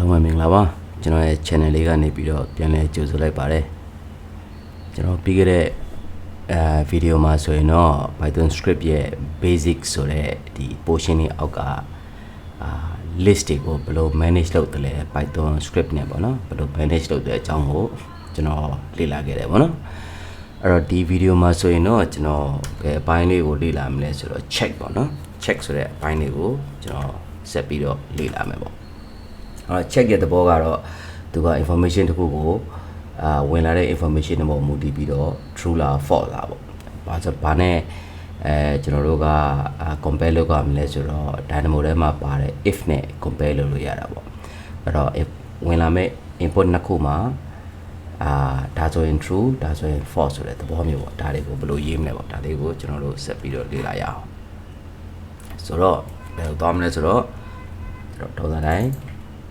လုံးပဲမင်္ဂလာပါကျွန်တော်ရဲ့ channel လေးကနေပြီးတော့ပြန်လဲကြိုဆိုလိုက်ပါတယ်ကျွန်တော်ပြီးခဲ့တဲ့အဲဗီဒီယိုမှာဆိုရင်တော့ Python script ရဲ့ basic ဆိုတဲ့ဒီ portion တွေအောက်ကအာ list တွေကိုဘယ်လို manage လုပ်တယ်လဲ Python script နဲ့ပေါ့နော်ဘယ်လို manage လုပ်တဲ့အကြောင်းကိုကျွန်တော်လေ့လာခဲ့တယ်ပေါ့နော်အဲ့တော့ဒီဗီဒီယိုမှာဆိုရင်တော့ကျွန်တော်ဘယ်အပိုင်းလေးကိုလေ့လာမလဲဆိုတော့ check ပေါ့နော် check ဆိုတဲ့အပိုင်းလေးကိုကျွန်တော်ဆက်ပြီးတော့လေ့လာမယ်ပေါ့အဲ့တော့ check ရဲ့သဘောကတော့သူက information တစ်ခုကိုအာဝင်လာတဲ့ information တွေပေါ်မူတည်ပြီးတော့ true လား false လားပေါ့။ဘာဆိုဘာနဲ့အဲကျွန်တော်တို့ကအာ compare လုပ်ရမလဲဆိုတော့ Dynamo ထဲမှာပါတဲ့ if နဲ့ compare လုပ်လို့ရတာပေါ့။အဲ့တော့ if ဝင်လာမဲ့ input နှစ်ခုမှာအာဒါဆိုရင် true ဒါဆိုရင် false ဆိုတဲ့သဘောမျိုးပေါ့။ဒါတွေကိုဘယ်လိုရေးမလဲပေါ့။ဒါလေးကိုကျွန်တော်တို့ဆက်ပြီးတော့လေ့လာရအောင်။ဆိုတော့ဘယ်လိုသွားမလဲဆိုတော့ကျွန်တော်ဒေါသတိုင်း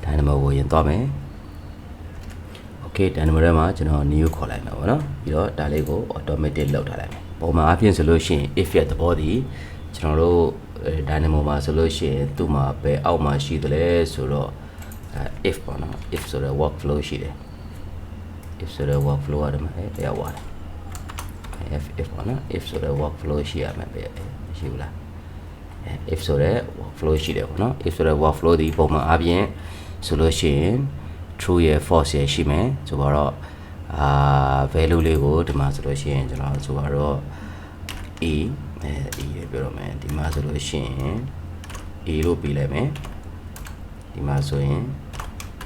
Dynamo ကိုရင်သွားမယ် Okay Dynamo ထဲမှာကျွန်တော် new ခေါ်လိုက်မှာပေါ့နော်ပြီးတော့ဒါလေးကို automatic လောက်ထားလိုက်မယ်ပုံမှန်အပြင်ဆိုလို့ရှိရင် if ရဲ့သဘောတည်ကျွန်တော်တို့အဲ Dynamo မှာဆိုလို့ရှိရင်သူ့မှာဘယ်အောက်မှာရှိသလဲဆိုတော့အဲ if ပေါ့နော် if ဆိုတဲ့ workflow ရှိတယ် if ဆိုတဲ့ workflow ရတယ်မှာအဲရောက်သွားတယ် if if ပေါ့နော် if ဆိုတဲ့ workflow ရှိရမယ်ပဲရှိဘူးလား if ဆိုတဲ့ workflow ရှိတယ်ပေါ့နော် if ဆိုတဲ့ workflow ဒီပုံမှန်အပြင် ဆိုလို့ရှိရင် true ရယ် false ရယ်ရှိမယ်ဆိုတော့အာ value လေးကိုဒီမှာဆိုလို့ရှိရင်ကျွန်တော်ဆိုတော့ e အဲ e ရပြောတော့မယ်ဒီမှာဆိုလို့ရှိရင် e လို့ပေးလိုက်မယ်ဒီမှာဆိုရင်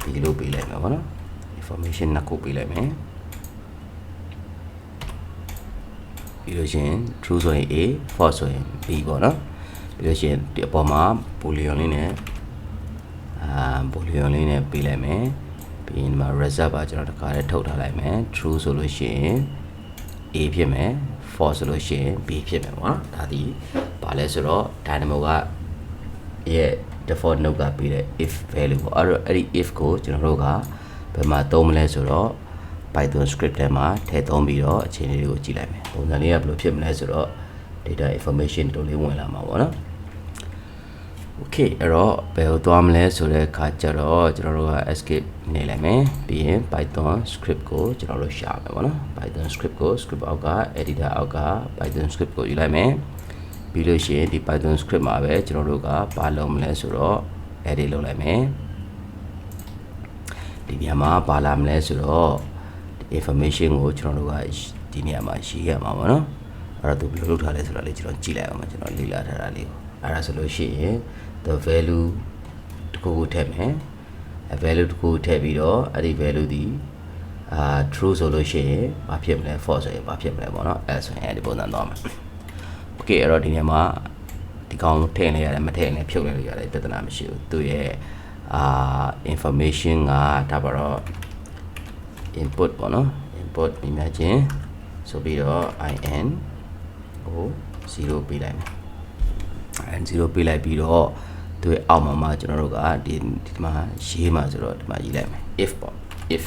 b လို့ပေးလိုက်မယ်ပေါ့နော် information နှစ်ခုပေးလိုက်မယ်ပြီးလို့ရှိရင် true ဆိုရင် a false ဆိုရင် b ပေါ့နော်ပြီးလို့ရှိရင်ဒီအပေါ်မှာ boolean လေးနဲ့ အာ boolean လေးနဲ့ပေးလိုက်မယ်ပြီးရင်ဒီမှာ result ပါကျွန်တော်တခါလေးထုတ်ထားလိုက်မယ် true ဆိုလို့ရှိရင် a ဖြစ်မယ် false ဆိုလို့ရှိရင် b ဖြစ်မယ်ပေါ့နော်ဒါဒီဘာလဲဆိုတော့ dynamo ကရဲ့ default node ကပေးတဲ့ if value ပေါ့အဲ့တော့အဲ့ဒီ if ကိုကျွန်တော်တို့ကဘယ်မှာသုံးမလဲဆိုတော့ Python script ထဲမှာထည့်သွင်းပြီးတော့အခြေအနေတွေကိုကြည့်လိုက်မယ်ပုံစံလေးကဘယ်လိုဖြစ်မလဲဆိုတော့ data information တို့လေးဝင်လာမှာပေါ့နော် Okay အဲ့တော့ဘယ်ကိုသွားမလဲဆိုတဲ့အခါကျတော့ကျွန်တော်တို့က escape နေလိုက်မယ်ပြီးရင် Python script ကိုကျွန်တော်တို့ရှာမယ်ပေါ့နော် Python script ကို script အောက်က editor အောက်က Python script ကိုယူလိုက်မယ်ပြီးလို့ရှိရင်ဒီ Python script မှာပဲကျွန်တော်တို့ကဘာလုပ်မလဲဆိုတော့ edit လုပ်လိုက်မယ်ဒီနေရာမှာဘာလာမလဲဆိုတော့ information ကိုကျွန်တော်တို့ကဒီနေရာမှာရေးရမှာပေါ့နော်အဲ့တော့သူဘယ်လိုလုပ်ထားလဲဆိုတော့လေကျွန်တော်ကြည့်လိုက်အောင်ပါကျွန်တော်လေ့လာထားတာလေးကိုအဲ့ဒါဆိုလို့ရှိရင် the value တခုကိုထည့်မယ်အဲ value တခုကိုထည့်ပြီးတော့အဲ့ဒီ value ဒီအာ true ဆိုလို့ရှိရင်ဘာဖြစ်မလဲ false ဆိုရင်ဘာဖြစ်မလဲပေါ့နော်အဲဆိုရင်အဲ့ဒီပုံစံသွားမယ် okay အဲ့တော့ဒီနေရာမှာဒီကောင်ထည့်နေရတယ်မထည့်နေဖြုတ်နေလို့ရတယ်ပြဿနာမရှိဘူးသူရဲ့အာ information ကဒါပါတော့ input ပေါ့နော် input မြင်မြချင်းဆိုပြီးတော့ in ကို0ပေးလိုက်မယ် in 0ပေးလိုက်ပြီးတော့ သူ့အောက်မှာမှကျွန်တော်တို့ကဒီဒီမှာရေးမှာဆိုတော့ဒီမှာရေးလိုက်မယ် if ပေါ့ if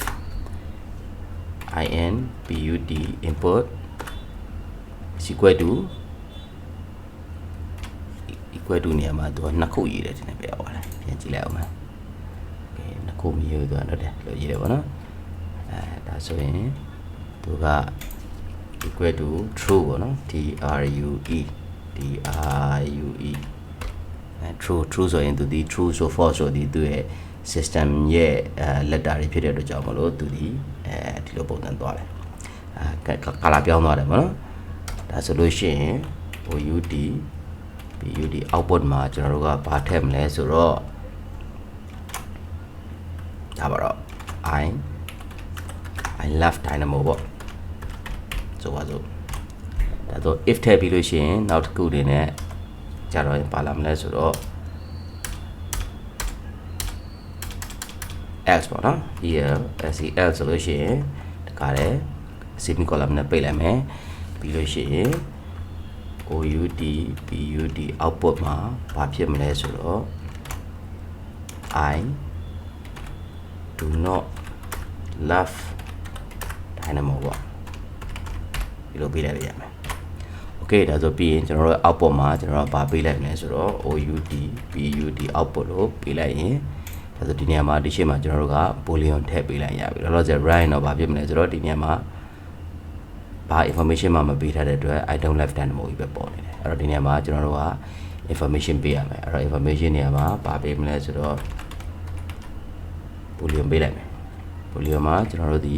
in put import equal to equal to နေရာမှာသူကနှစ်ခုရေးတယ်ဒီနေ့ပြရပါတယ်ပြန်ကြည့်လိုက်အောင်မယ်ကဲနှစ်ခုမရေးဘူးသူကတော့တယ်လို့ရေးတယ်ပေါ့နော်အဲဒါဆိုရင်သူက equal to true ပေါ့နော် t r u e d r u e true true ဆိုရင်သူဒီ true ဆို false ဆိုဒီသူရဲ့ system ရဲ့အဲ letter တွေဖြစ်တဲ့အတွက်ကြောင့်မလို့သူဒီအဲဒီလိုပုံစံသွားတယ်အဲကာလာပြောင်းသွားတယ်ပေါ့နော်ဒါဆိုလို့ရှိရင် OUT PUD output မှာကျွန်တော်တို့ကဘာထည့်မလဲဆိုတော့ဒါပါတော့ I I love dynamo ပေါ့ဆိုပါစို့ဒါဆို if ထည့်ပြီးလို့ရှိရင်နောက်တစ်ခုအနေနဲ့ ကြတော့ပါလာမလဲဆိုတော့ else ပေါ့နော် here sel ဆိုလို့ရှိရင်တခါတည်း semicolon နဲ့ပိတ်လိုက်မယ်ပြီးလို့ရှိရင် OUT PUT output မှာဘာဖြစ်မလဲဆိုတော့ I do not love dynamo ပေါ့ဒီလိုပေးလိုက်ရမယ် Okay ဒါဆိုပြီးရင်ကျွန်တော်တို့ output မှာကျွန်တော်တို့ဘာပေးလိုက်မလဲဆိုတော့ OUT PUT output လို့ပေးလိုက်ရင်ဒါဆိုဒီနေရာမှာဒီရှေ့မှာကျွန်တော်တို့က boolean ထည့်ပေးလိုက်ရပြီလောလောဆယ် right တော့ဘာဖြစ်မလဲဆိုတော့ဒီနေရာမှာဘာ information မှမပေးထားတဲ့အတွက် I don't left dynamo ကြီးပဲပေါ်နေတယ်အဲ့တော့ဒီနေရာမှာကျွန်တော်တို့က information ပေးရမယ်အဲ့တော့ information နေရာမှာဘာပေးမလဲဆိုတော့ boolean ပေးလိုက်မယ် boolean မှာကျွန်တော်တို့ဒီ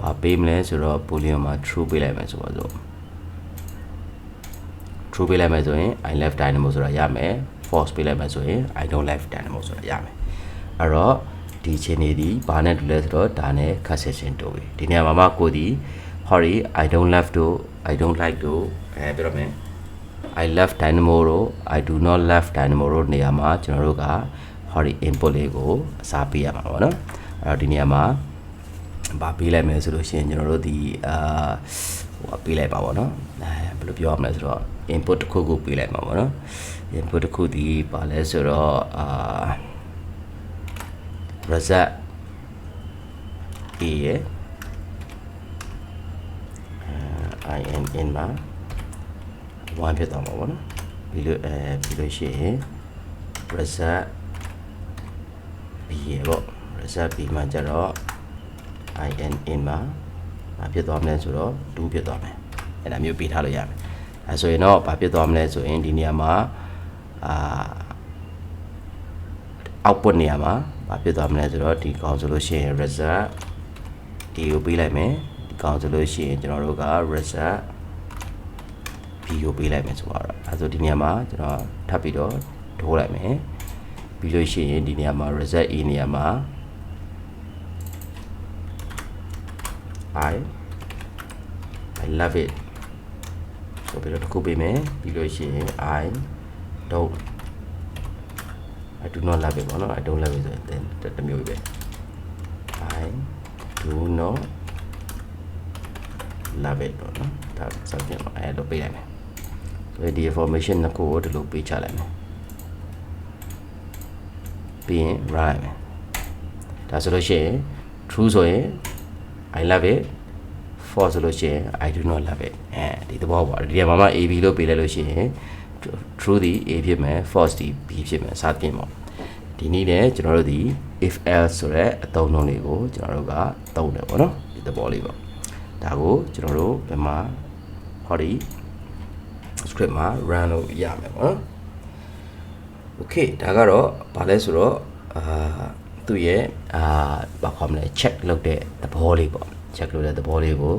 ဘာပေးမလဲဆိုတော့ boolean မှာ true ပေးလိုက်မယ်ဆိုပါစို့ true ပေးလိုက်မယ်ဆိုရင် I left dynamo ဆိုတာရမယ် false ပေးလိုက်မယ်ဆိုရင် I don't left dynamo ဆိုတာရမယ်အဲ့တော့ဒီအချိန်လေးဒီဘာနဲ့တူလဲဆိုတော့ဒါနဲ့ cut section တူပြီဒီနေရာမှာမှကိုဒီ sorry I don't left တို့ I don't like တို့အဲပြောရမယ် I left dynamo တို့ I do not left dynamo တို့နေရာမှာကျွန်တော်တို့က sorry input လေးကိုအစားပေးရမှာပေါ့နော်အဲ့တော့ဒီနေရာမှာဘာပေးလိုက်မယ်ဆိုလို့ရှိရင်ကျွန်တော်တို့ဒီအာဟိုပေးလိုက်ပါပေါ့နော် အဲဘယ်လိုပြောရမလဲဆိုတော့ input တစ်ခုခုပေးလိုက်မှာပေါ့နော် input တစ်ခုဒီပါလဲဆိုတော့အာ result a ရဲ့အာ in in မှာ1ဖြစ်သွားမှာပေါ့နော်ပြီးလို့အဲပြီးလို့ရှိရင် result b ရဲ့ပေါ့ result b မှာကျတော့ in in မှာဘာဖြစ်သွားမလဲဆိုတော့2ဖြစ်သွားမယ် အဲ့ဒါမျိုးပေးထားလို့ရမယ်အဲဆိုရင်တော့ဘာဖြစ်သွားမလဲဆိုရင်ဒီနေရာမှာအာ output နေရာမှာဘာဖြစ်သွားမလဲဆိုတော့ဒီကောင်ဆိုလို့ရှိရင် result ဒီကိုပေးလိုက်မယ်ဒီကောင်ဆိုလို့ရှိရင်ကျွန်တော်တို့က result b ကိုပေးလိုက်မယ်ဆိုတော့အဲဆိုဒီနေရာမှာကျွန်တော်ထပ်ပြီးတော့ထိုးလိုက်မယ်ပြီးလို့ရှိရင်ဒီနေရာမှာ result a နေရာမှာ I I love it ဆို ပြီးတော့တစ်ခုပေးမယ်ပြီးလို့ရှိရင် I don't I do not love it ပေါ့နော် I don't love it ဆိုရင်တမျိုးပဲ I do not love it ပေါ့နော်ဒါ subject မှာအဲ့လိုပေးလိုက်မယ်ဆိုဒီ information နှစ်ခုကိုဒီလိုပေးချလိုက်မယ်ပြီးရင် right မယ်ဒါဆိုလို့ရှိရင် true ဆိုရင် I love it false ဆိုလို့ရှိရင် I do not love it အဲဒီသဘောပေါ့ဒီမှာမှ AB လို့ပေးလိုက်လို့ရှိရင် true ဒီ A ဖြစ်မယ် false ဒီ B ဖြစ်မယ်စသဖြင့်ပေါ့ဒီနည်းနဲ့ကျွန်တော်တို့ဒီ if else ဆိုတဲ့အသုံးအနှုန်းလေးကိုကျွန်တော်တို့ကသုံးတယ်ပေါ့နော်ဒီသဘောလေးပေါ့ဒါကိုကျွန်တော်တို့ဘယ်မှာဟောဒီ script မှာ run လို့ရမယ်ပေါ့နော် okay ဒါကတော့ဘာလဲဆိုတော့အာသူ့ရဲ့အာဘာခေါ်မလဲ check လုပ်တဲ့သဘောလေးပေါ့ check လုပ်တဲ့သဘောလေးကို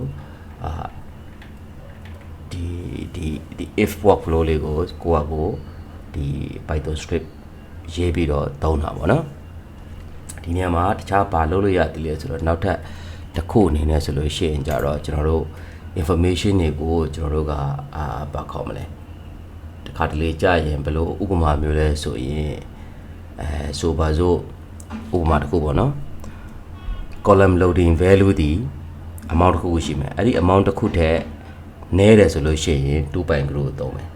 အာ ဒီဒီဒီ if workflow လေးကိုကိုယ့်အကိုဒီ Python script ရေးပြီးတော့သုံးတာပေါ့နော်ဒီနေရာမှာတခြားဘာလုပ်လို့ရတယ်လဲဆိုတော့နောက်ထပ်တစ်ခုအနေနဲ့ဆိုလို့ရှိရင်ကြတော့ကျွန်တော်တို့ information တွေကိုကျွန်တော်တို့ကအာဘာခေါ်မလဲတခါတလေကြာရင်ဘယ်လိုဥပမာမျိုးလဲဆိုရင်အဲဆိုပါစို့ဥပမာတစ်ခုပေါ့နော် column loading value ဒီ amount တစ်ခုခုရှိမယ်အဲ့ဒီ amount တစ်ခုထက် နည်းတယ်ဆိုလို့ရှိရင်2 point group သုံးမယ်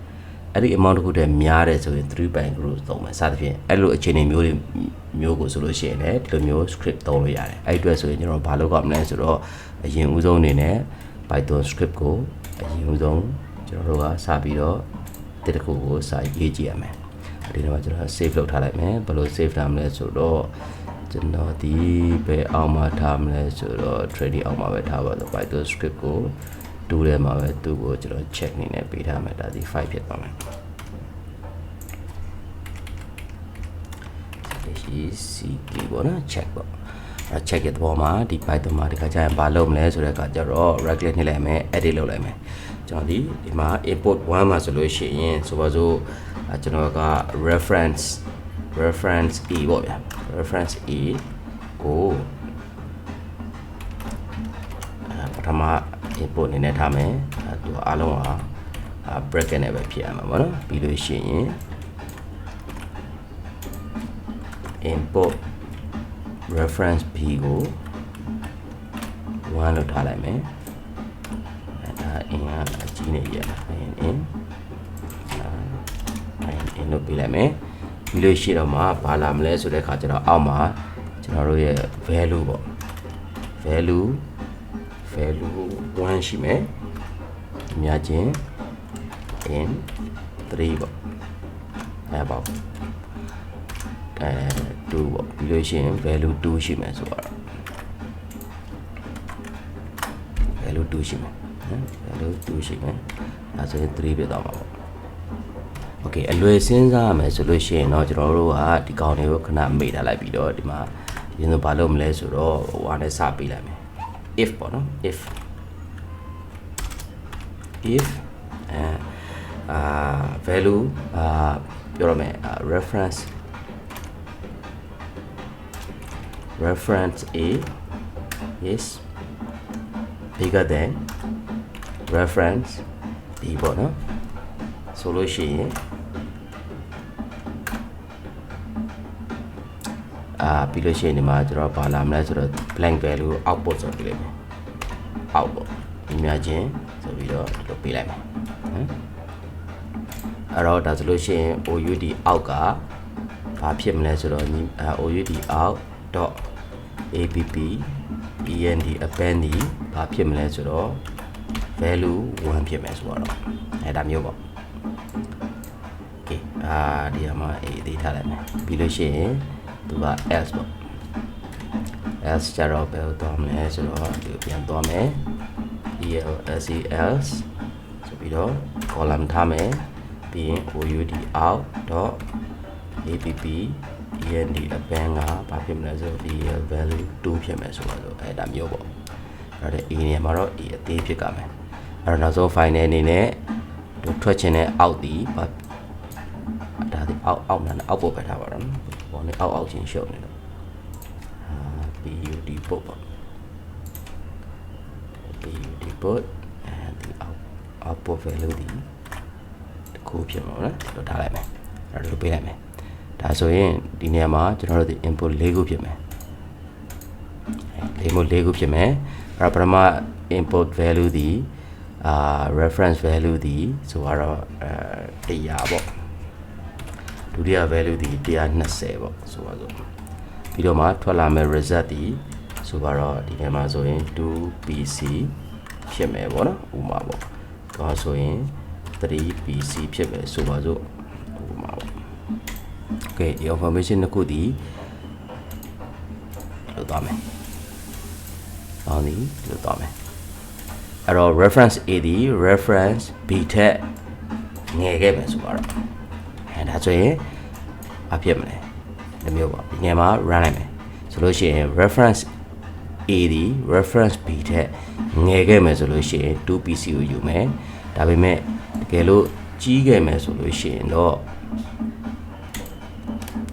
အဲ့ဒီ amount တစ်ခုတည်းများတယ်ဆိုရင်3 point group သုံးမယ်စသဖြင့်အဲ့လိုအခြေအနေမျိုးတွေမျိုးကိုဆိုလို့ရှိရင်လည်းဒီလိုမျိုး script သုံးလို့ရတယ်အဲ့ဒီအတွက်ဆိုရင်ကျွန်တော်ဘာလုပ်ရမလဲဆိုတော့အရင်ဦးဆုံးအနေနဲ့ Python script ကိုအရင်ဦးဆုံးကျွန်တော်တို့ကစပြီးတော့တစ်တစ်ခုကိုစာရေးကြည့်ရမယ်ဒီတော့ကျွန်တော် save လုပ်ထားလိုက်မယ်ဘယ်လို save ထားမလဲဆိုတော့ကျွန်တော်ဒီဘယ်အောင်မှာထားမလဲဆိုတော့ trading အောင်မှာပဲထားပါတော့ Python script ကို တူးထဲမှာပဲသူ့ကိုကျွန်တော် check နေနဲ့ပေးထားမယ်ဒါဒီ file ဖြစ်သွားမယ်ဒီ CK ပေါ့နော် check ပေါ့အဲ check ရဲ့သဘောမှာဒီ Python မှာဒီခါကျရင်ဘာလုပ်မလဲဆိုတဲ့အခါကျတော့ right click နှိပ်လိုက်မယ် edit လုပ်လိုက်မယ်ကျွန်တော်ဒီဒီမှာ import 1မှာဆိုလို့ရှိရင်ဆိုပါစို့အဲကျွန်တော်က reference reference e ပေါ့ဗျာ reference e ကိုအဲပထမ input အနေနဲ့ထားမယ်အဲသူအားလုံးက bracket နဲ့ပဲဖြစ်ရမှာပေါ့နော်ပြီးလို့ရှိရင် input reference b ကို1လို့ထားလိုက်မယ်အဲဒါ in ကအကြီးနေရ in in in လို့ပြလိုက်မယ်ပြီးလို့ရှိတော့မှဘာလာမလဲဆိုတဲ့အခါကျတော့အောက်မှာကျွန်တော်တို့ရဲ့ value ပေါ့ value value 1ရှိမယ်အများချင်း in 3ပေါ့အဲပေါ့အဲ2ပေါ့ပြီးလို့ရှိရင် value 2ရှိမယ်ဆိုတော့ value 2ရှိမယ်နော် value 2ရှိမယ်ဒါဆိုရင်3ဖြစ်သွားမှာပေါ့ Okay အလွယ်စဉ်းစားရမယ်ဆိုလို့ရှိရင်တော့ကျွန်တော်တို့ကဒီကောင်တွေကိုခဏမေ့ထားလိုက်ပြီးတော့ဒီမှာရင်းတို့ဘာလုပ်မလဲဆိုတော့ဟိုဟာနဲ့စပေးလိုက်မယ် if ပေါ့နော် if if အဲအာ value အာပြောရမယ်အာ reference reference a is bigger than reference b ပေါ့နော်ဆိုလို့ရှိရင် အာပြီးလို့ရှိရင်ဒီမှာကျွန်တော်ဘာလာမလဲဆိုတော့ blank value output ဆိုပြလိုက်မယ် out ပေါ့ဒီများချင်းဆိုပြီးတော့ဒီလိုပေးလိုက်မယ်နော်အဲ့တော့ဒါဆိုလို့ရှိရင် OUD out ကဘာဖြစ်မလဲဆိုတော့ညီအာ OUD out dot app pnd append ဒီဘာဖြစ်မလဲဆိုတော့ value 1ဖြစ်မယ်ဆိုတော့အဲ့ဒါမျိုးပေါ့ okay အာဒီမှာ a သေးထားလိုက်မယ်ပြီးလို့ရှိရင် သူက else ပေါ့ else ကြတော့ဘယ်လိုသွားမလဲဆိုတော့ဒီကိုပြန်သွားမယ် else else ဆိုပြီးတော့ column ထားမယ်ပြီးရင် oud out dot app pnd append ကဘာဖြစ်မလဲဆိုတော့ el value 2ဖြစ်မယ်ဆိုတော့အဲ့ဒါမျိုးပေါ့အဲ့ဒါ a နေရာမှာတော့ a အသေးဖြစ်ကြမယ်အဲ့တော့နောက်ဆုံး file နဲ့အနေနဲ့ထွက်ချင်တဲ့ out ဒီဘာဒါဒီအောက်အောက်နာအောက်ပို့ပဲထားပါတော့ ဘောနဲ့အောက်အောက်ချင်းရှုပ်နေတော့ PUD put ပေါ့ PUD put and the out output value ဒီတစ်ခုဖြစ်မှာနော်ဒီလိုထားလိုက်မယ်အဲ့ဒါလိုပေးလိုက်မယ်ဒါဆိုရင်ဒီနေရာမှာကျွန်တော်တို့ဒီ input ၄ခုဖြစ်မယ်လေးမို့၄ခုဖြစ်မယ်အဲ့တော့ပထမ input value ဒီအာ reference value ဒီဆိုတော့အဲ100ပေါ့ဒု တိယ value ဒီ120ပေါ့ဆိုပါစို့ပြီးတော့မှထွက်လာမယ့် result ဒီဆိုတော့ဒီထဲမှာဆိုရင် 2pc ဖြစ်မယ်ပေါ့နော်ဥပမာပေါ့ဒါဆိုရင် 3pc ဖြစ်မယ်ဆိုပါစို့ဥပမာပေါ့ okay ဒီ information တစ်ခုဒီလို့သွားမယ်။အောင်းဒီလို့သွားမယ်။အဲ့တော့ reference A ဒီ reference B ထက်ငယ်ခဲ့မယ်ဆိုတော့ အဲဒါဆိုရင်အဖြစ်မလဲ။ဒီမျိုးပေါ့ဒီနေရာမှာ run လိုက်မယ်။ဆိုလို့ရှိရင် reference A ဒီ reference B ထက်ငယ်ခဲ့မယ်ဆိုလို့ရှိရင် 2PC ကိုယူမယ်။ဒါပေမဲ့တကယ်လို့ကြီးခဲ့မယ်ဆိုလို့ရှိရင်တော့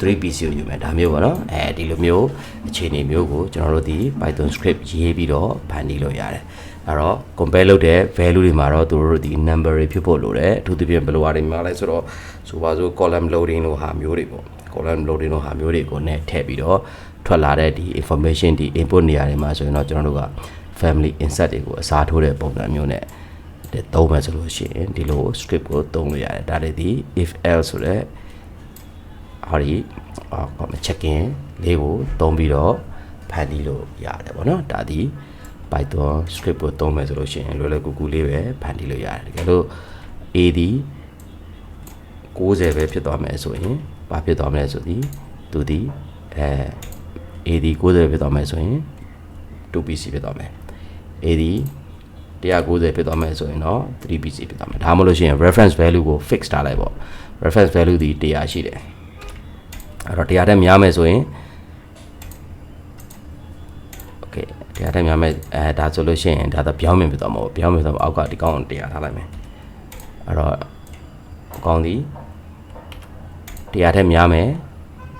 3PC ကိုယူမယ်ဒါမျိုးပေါ့နော်အဲဒီလိုမျိုးအခြေအနေမျိုးကိုကျွန်တော်တို့ဒီ Python script ရေးပြီးတော့ဖန်တီးလို့ရတယ် အဲ့တော့ compare လုပ်တဲ့ value တွေမှာတော့သူတို့ဒီ number တွေဖြစ်ဖို့လိုတယ်အထူးသဖြင့်ဘယ်လိုဟာတွေမှာလဲဆိုတော့ဆိုပါစို့ column loading လို့ဟာမျိုးတွေပေါ့ column loading လို့ဟာမျိုးတွေကိုနဲ့ထည့်ပြီးတော့ထွက်လာတဲ့ဒီ information ဒီ input နေရာတွေမှာဆိုရင်တော့ကျွန်တော်တို့က family insert တွေကိုအစားထိုးတဲ့ပုံစံမျိုးနဲ့သုံးမယ်ဆိုလို့ရှိရင်ဒီလို script ကိုသုံးလို့ရတယ်ဒါတွေဒီ if else ဆိုတဲ့ဟာဒီအာကော check in လေးကိုသုံးပြီးတော့ဖန်တီးလို့ရတယ်ပေါ့နော်ဒါဒီ Python script ကိုသုံးမယ်ဆိုလို့ရှိရင်လွယ်လွယ်ကူကူလေးပဲဖန်တီးလို့ရတယ်တကယ်လို့ A ဒီ60ပဲဖြစ်သွားမယ်ဆိုရင်ဘာဖြစ်သွားမလဲဆိုသည်သူဒီအဲ A ဒီ60ဖြစ်သွားမယ်ဆိုရင် 2PC ဖြစ်သွားမယ် A ဒီ190ဖြစ်သွားမယ်ဆိုရင်တော့ 3PC ဖြစ်သွားမယ်ဒါမှမဟုတ်လို့ရှိရင် reference value ကို fix ထားလိုက်ပေါ့ reference value ဒီ100ရှိတယ်အဲ့တော့တရားတက်များမယ်ဆိုရင် okay တရားတက်များမယ်အဲဒါဆိုလို့ရှိရင်ဒါတော့ပြောင်းမြင်ပြတော့မဟုတ်ပြောင်းမြင်တော့အောက်ကဒီကောင်းတရားထားလိုက်မယ်အဲ့တော့အကောင်းဒီတရားတက်များမယ်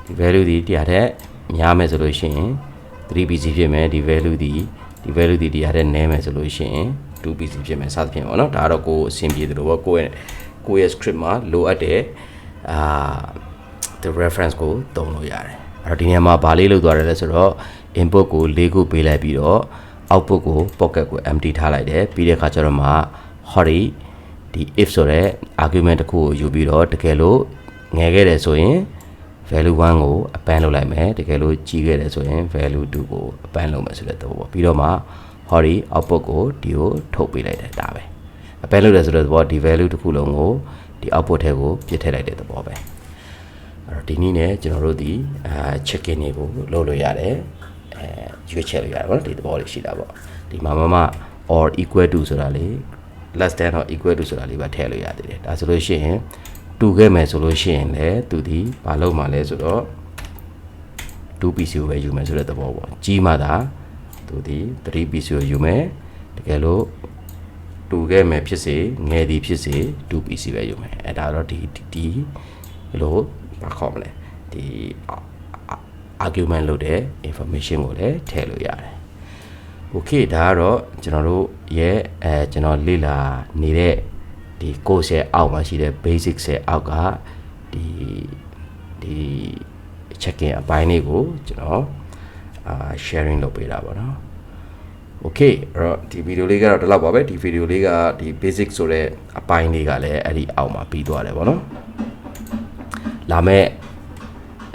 ဒီ value ဒီတရားတက်များမယ်ဆိုလို့ရှိရင် 3pc ဖြစ်မယ်ဒီ value ဒီဒီ value ဒီတရားတက်နည်းမယ်ဆိုလို့ရှိရင် 2pc ဖြစ်မယ်စသဖြင့်ပေါ့နော်ဒါကတော့ကိုယ်အဆင်ပြေတယ်လို့ပေါ့ကိုယ့်ရဲ့ကိုယ့်ရဲ့ script မှာလိုအပ်တဲ့အာ the reference ကိုသုံးလို့ရတယ်အဲ့တော့ဒီနေရာမှာဗာလေးလုပ်သွားတယ်လဲဆိုတော့ input ကို၄ခုပေးလိုက်ပြီးတော့ output ကို pocket ကို empty ထားလိုက်တယ်ပြီးတဲ့အခါကျတော့မှ hori ဒီ if ဆိုတဲ့ argument တစ်ခုကိုယူပြီးတော့တကယ်လို့ငယ်ခဲ့တယ်ဆိုရင် value 1ကို append လုပ်လိုက်မယ်တကယ်လို့ကြီးခဲ့တယ်ဆိုရင် value 2ကို append လုပ်မယ်ဆိုတဲ့သဘောပေါ့ပြီးတော့မှ hori output ကိုဒီကိုထုတ်ပေးလိုက်တယ်ဒါပဲ append လုပ်တယ်ဆိုတဲ့သဘောဒီ value တစ်ခုလုံးကိုဒီ output ထဲကိုပြစ်ထည့်လိုက်တဲ့သဘောပဲအဲ့တော့ဒီနည်းနဲ့ကျွန်တော်တို့ဒီအာ check-in တွေကိုလုပ်လို့ရတယ်အဲ ရွေးချယ်လို့ရတယ်ဗောနော်ဒီသဘောလေးရှိတာပေါ့ဒီမှာမမ or equal to ဆိုတာလေး less than or equal to ဆိုတာလေးပါထည့်လို့ရသေးတယ်ဒါဆိုလို့ရှိရင်တူခဲ့မယ်ဆိုလို့ရှိရင်လည်းသူဒီမလုပ်မှလဲဆိုတော့ 2 PC ကိုပဲယူမယ်ဆိုတဲ့သဘောပေါ့ကြီးမှသာသူဒီ 3 PC ကိုယူမယ်တကယ်လို့တူခဲ့မယ်ဖြစ်စေငယ်သည်ဖြစ်စေ 2 PC ပဲယူမယ်အဲဒါတော့ဒီဒီဒီဘယ်လိုဘာခေါ်မလဲဒီ argument လုပ်တဲ့ information ကိုလည်းထည့်လို့ရတယ် okay ဒါကတော့ကျွန်တော်တို့ရဲ့အဲကျွန်တော်လေ့လာနေတဲ့ဒီ course ရဲ့အောက်မှာရှိတဲ့ basic ရဲ့အောက်ကဒီဒီ check-in အပိုင်းလေးကိုကျွန်တော်အာ sharing လုပ်ပေးတာပေါ့နော် okay အဲ့တော့ဒီဗီဒီယိုလေးကတော့ဒီလောက်ပါပဲဒီဗီဒီယိုလေးကဒီ basic ဆိုတဲ့အပိုင်းလေးကလည်းအဲ့ဒီအောက်မှာပြီးသွားတယ်ပေါ့နော်လာမဲ့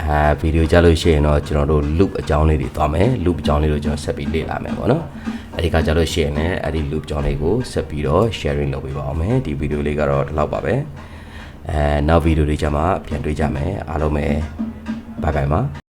အဲဗီဒီယိုကြလို့ရှိရင်တော့ကျွန်တော်တို့ loop အကြောင်းလေးတွေသွားမယ် loop အကြောင်းလေးကိုကျွန်တော်ဆက်ပြီးလေ့လာမယ်ပေါ့နော်အဲဒီကကြလို့ရှိရင်လည်းအဲ့ဒီ loop အကြောင်းလေးကိုဆက်ပြီးတော့ sharing လုပ်ပေးပါအောင်မယ်ဒီဗီဒီယိုလေးကတော့ဒီလောက်ပါပဲအဲနောက်ဗီဒီယိုတွေကြမှာပြန်တွေ့ကြမယ်အားလုံးပဲ bye bye ပါ